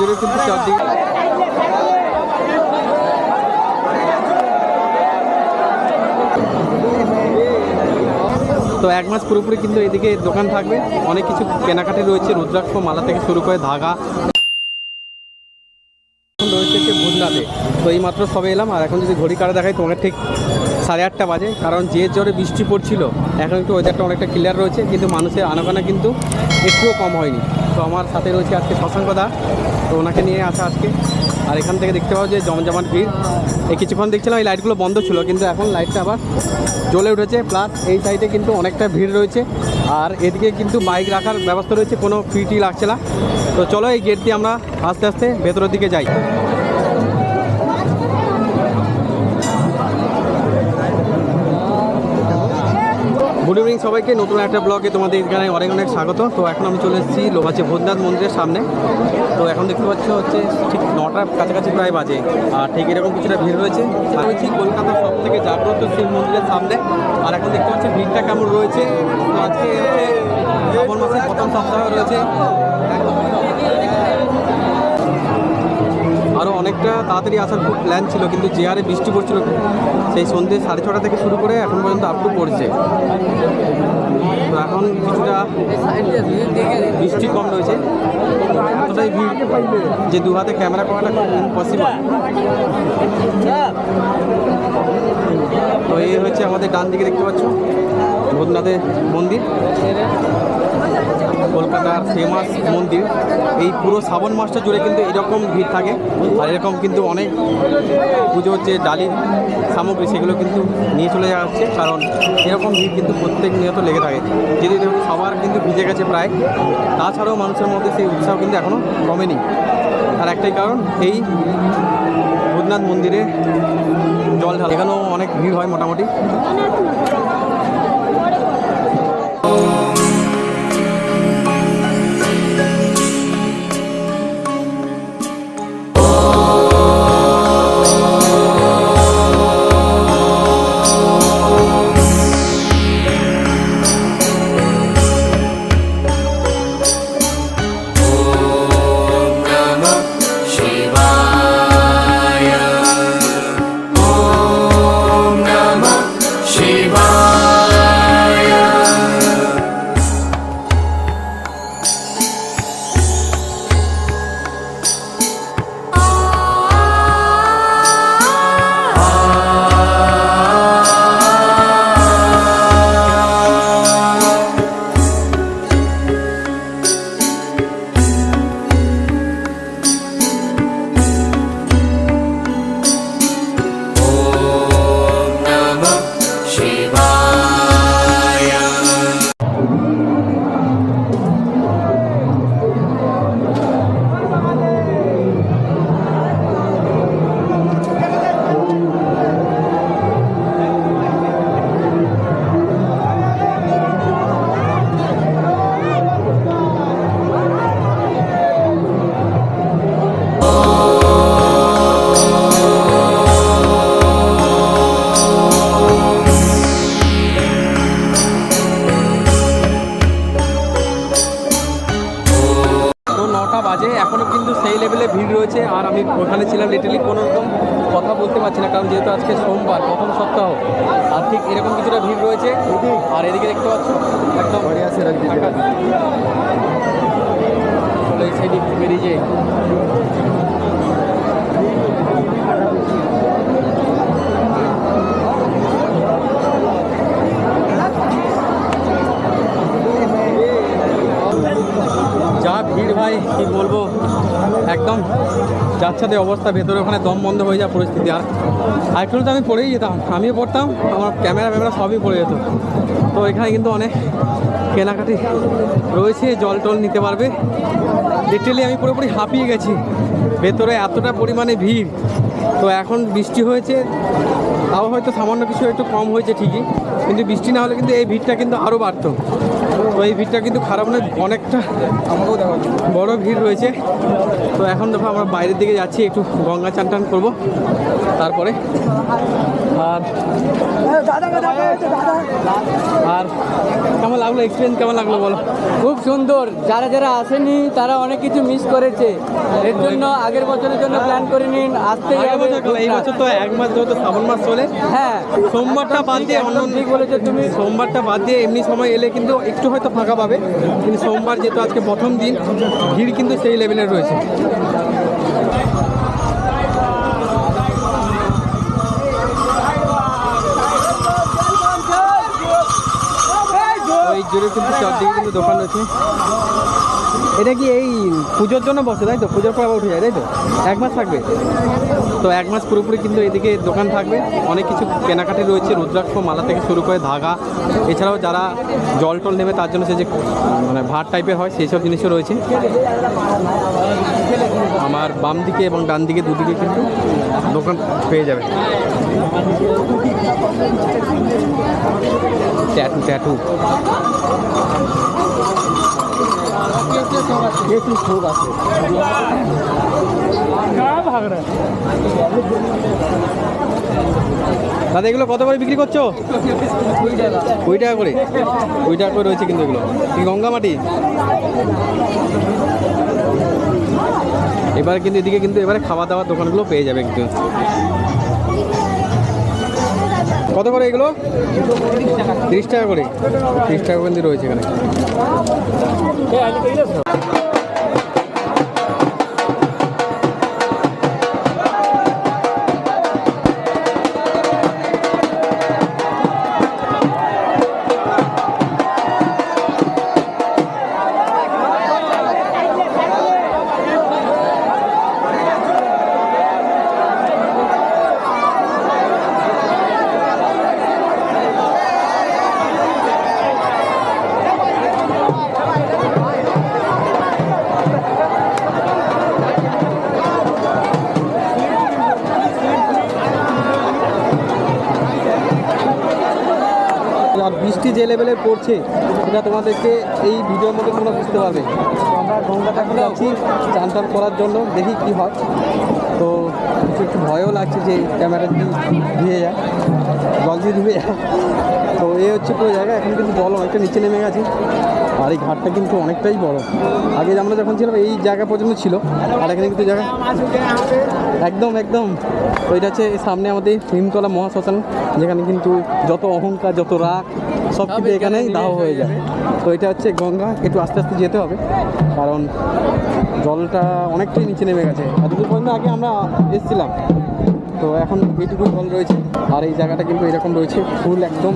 জোরে কিন্তু তো এক মাস পুরোপুরি কিন্তু এদিকে দোকান থাকবে। অনেক কিছু কেনাকাটি রয়েছে, রুদ্রাক্ষ মালা থেকে শুরু করে ধাগা। রয়েছে হচ্ছে ভুজনাতে তো এই মাত্র সবে এলাম, আর এখন যদি ঘড়ি কাটা দেখাই, তোমাকে ঠিক সাড়ে আটটা বাজে, কারণ যে জোরে বৃষ্টি পড়ছিল, এখন একটু ওয়েদারটা অনেকটা ক্লিয়ার রয়েছে, কিন্তু মানুষের আনাগোনা কিন্তু একটুও কম হয়নি। তো আমার সাথে রয়েছে আজকে শশাঙ্ক দা, তো ওনাকে নিয়ে আসা আজকে। আর এখান থেকে দেখতে পাও যে জমজমাট ভিড়। এই কিছুক্ষণ দেখছিলাম এই লাইটগুলো বন্ধ ছিল, কিন্তু এখন লাইটটা আবার জ্বলে উঠেছে। প্লাস এই সাইডে কিন্তু অনেকটা ভিড় রয়েছে। আর এদিকে কিন্তু বাইক রাখার ব্যবস্থা রয়েছে, কোনো ফিটি লাগছে না। তো চলো এই গেট দিয়ে আমরা আস্তে আস্তে ভেতরের দিকে যাই। গুড ইভিনিং সবাইকে। নতুন একটা ব্লগে তোমাদের এখানে অনেক অনেক স্বাগত। তো এখন আমি চলে এসেছি লোহাচে ভোদনাথ মন্দিরের সামনে। তো এখন দেখতে পাচ্ছ হচ্ছে ঠিক নটার কাছাকাছি প্রায় বাজে। আর ঠিক এরকম কিছুটা ভিড় রয়েছে। রয়েছি কলকাতার সব থেকে জাগ্রত শিব মন্দিরের সামনে। আর এখন দেখতে পাচ্ছি ভিড়টা কেমন রয়েছে। আজকে হচ্ছে প্রথম সপ্তাহ রয়েছে। অনেকটা তাড়াতাড়ি আসার খুব প্ল্যান ছিল, কিন্তু যে হারে বৃষ্টি পড়ছিল সেই সন্ধ্যে সাড়ে ছটা থেকে শুরু করে এখন পর্যন্ত আপটু পড়ছে। তো এখন কিছুটা বৃষ্টি কম রয়েছে। এতটাই ভিড় যে দু হাতে ক্যামেরা করাটা খুব ইম্পসিবল তো এই হচ্ছে আমাদের ডান দিকে দেখতে পাচ্ছ ভূতনাথের মন্দির। কলকাতার ফেমাস মন্দির। এই পুরো শ্রাবণ মাসটা জুড়ে কিন্তু এরকম ভিড় থাকে। আর এরকম কিন্তু অনেক পুজোর যে ডালি সামগ্রী সেগুলো কিন্তু নিয়ে চলে যাওয়া হচ্ছে। কারণ এরকম ভিড় কিন্তু প্রত্যেক নিয়ত লেগে থাকে। যদি সবার কিন্তু ভিজে গেছে প্রায়। তাছাড়াও মানুষের মধ্যে সেই উৎসাহ কিন্তু এখনও কমেনি। আর একটাই কারণ, এই ভূতনাথ মন্দিরে জল ঢাল এখানেও অনেক ভিড় হয় মোটামুটি। আমি ওখানে ছিলাম লিটারলি কোনো রকম কথা বলতে পারছি না কারণ যেহেতু আজকে সোমবার প্রথম সপ্তাহ। আর ঠিক এরকম কিছুটা ভিড় রয়েছে। আর এদিকে দেখতে পাচ্ছ একদম। চলো সাইডে বেরিয়ে যাই যা ভিড় ভাই কি বলব একদম যাচ্ছাতে অবস্থা, ভেতরে ওখানে দম বন্ধ হয়ে যাওয়ার পরিস্থিতি। আর একটু তো আমি পড়েই যেতাম, আমিও পড়তাম, আমার ক্যামেরা ফ্যামেরা সবই পড়ে যেত। তো এখানে কিন্তু অনেক কেনাকাটি রয়েছে, জল টল নিতে পারবে। লিটারেলি আমি পুরোপুরি হাঁপিয়ে গেছি। ভেতরে এতটা পরিমাণে ভিড়। তো এখন বৃষ্টি হয়েছে, তাও হয়তো সামান্য কিছু একটু কম হয়েছে ঠিকই, কিন্তু বৃষ্টি না হলে কিন্তু এই ভিড়টা কিন্তু আরও বাড়তো। তো তো এই ভিড়টা কিন্তু খারাপ নয় অনেকটা আমাকেও দেখা বড় ভিড় রয়েছে। তো এখন দেখো আমরা বাইরের দিকে যাচ্ছি একটু গঙ্গা চান টান করব তারপরে। আর আর কেমন লাগল? এক্সপিরিয়েন্স কেমন লাগল বলো? খুব সুন্দর। যারা যারা আসেনি তারা অনেক কিছু মিস করেছে। এর জন্য আগের বছরের জন্য প্ল্যান করে নিন আসতে এই বছর তো এক মাস যেহেতু শ্রাবণ মাস চলে হ্যাঁ। সোমবারটা বাদ দিয়ে অন্য ঠিক বলেছ তুমি। সোমবারটা বাদ দিয়ে এমনি সময় এলে কিন্তু একটু হয়তো ফাঁকা পাবে। কিন্তু সোমবার যেহেতু আজকে প্রথম দিন, ভিড় কিন্তু সেই লেভেলের রয়েছে। জোরে কিন্তু চারদিকে কিন্তু দোকান রয়েছে। এটা কি এই পুজোর জন্য বসে, তাই তো? পুজোর পর আবার উঠে যায়, তাই তো? এক মাস থাকবে? তো এক মাস পুরোপুরি কিন্তু এদিকে দোকান থাকবে। অনেক কিছু কেনাকাটি রয়েছে, রুদ্রাক্ষ মালা থেকে শুরু করে ধাগা। এছাড়াও যারা জল টল নেবে, তার জন্য সে যে মানে ভাত টাইপের হয়, সেই সব জিনিসও রয়েছে। আমার বাম দিকে এবং ডান দিকে দুদিকে কিন্তু দোকান পেয়ে যাবে। Tattoo tattoo. দাদা, এগুলো কত করে বিক্রি করছ? কুড়ি টাকা করে। কুড়ি টাকা করে রয়েছে কিন্তু এগুলো। কি গঙ্গা মাটি? এবারে কিন্তু এদিকে কিন্তু এবারে খাওয়া দাওয়ার দোকানগুলো পেয়ে যাবে কিন্তু। কত করে এগুলো? তিরিশ টাকা করে। তিরিশ টাকা পর্যন্ত রয়েছে এখানে। বৃষ্টি যে লেভেলে পড়ছে, সেটা তোমাদেরকে এই ভিডিওর মধ্যে তোমরা বুঝতে পারবে। আমরা গঙ্গা যাচ্ছি চান টান করার জন্য, দেখি কি হয়। তো একটু ভয়ও লাগছে যে ক্যামেরা যদি ধুয়ে যায়। জল দিয়ে যায় তো এই হচ্ছে পুরো জায়গা এখন কিন্তু জল অনেকটা নিচে নেমে গেছে। আর এই ঘাটটা কিন্তু অনেকটাই বড়। আগে আমরা যখন ছিলাম এই জায়গা পর্যন্ত ছিল। আর এখানে কিন্তু জায়গা একদম একদম। ওইটা হচ্ছে সামনে আমাদের হিমতলা মহাশ্মশান যেখানে কিন্তু যত অহংকার যত রাগ সব কিন্তু এখানেই দাহ হয়ে যায়। তো এটা হচ্ছে গঙ্গা একটু আস্তে আস্তে যেতে হবে। কারণ জলটা অনেকটাই নিচে নেমে গেছে। এতদূর পর্যন্ত আগে আমরা এসেছিলাম। তো এখন এইটুকু জল রয়েছে। আর এই জায়গাটা কিন্তু এরকম রয়েছে, ফুল একদম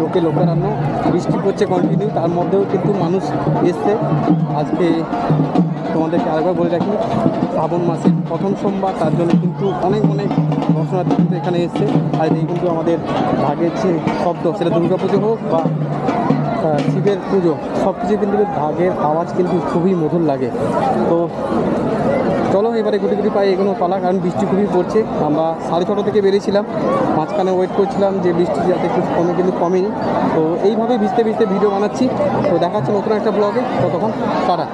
লোকে লোকারণ্য বৃষ্টি পড়ছে কন্টিনিউ তার মধ্যেও কিন্তু মানুষ এসছে। আজকে তোমাদেরকে আরেকবার বলে রাখি, শ্রাবণ মাসের প্রথম সোমবার, তার জন্য কিন্তু অনেক অনেক দর্শনার্থী কিন্তু এখানে এসছে। আর এই কিন্তু আমাদের ভাগের যে শব্দ, সেটা দুর্গা পুজো হোক বা শিবের পুজো সব কিছু কিন্তু ভাগের আওয়াজ কিন্তু খুবই মধুর লাগে। তো চলো, এবারে গুটি গুটি পায়ে এগুলো পালা, কারণ বৃষ্টি খুবই পড়ছে। আমরা সাড়ে ছটা থেকে বেরিয়েছিলাম, মাঝখানে ওয়েট করছিলাম যে বৃষ্টি যাতে একটু কমে, কিন্তু কমেনি। তো এইভাবে ভিজতে ভিজতে ভিডিও বানাচ্ছি। তো দেখাচ্ছি নতুন একটা ব্লগে ততক্ষণ টাটা।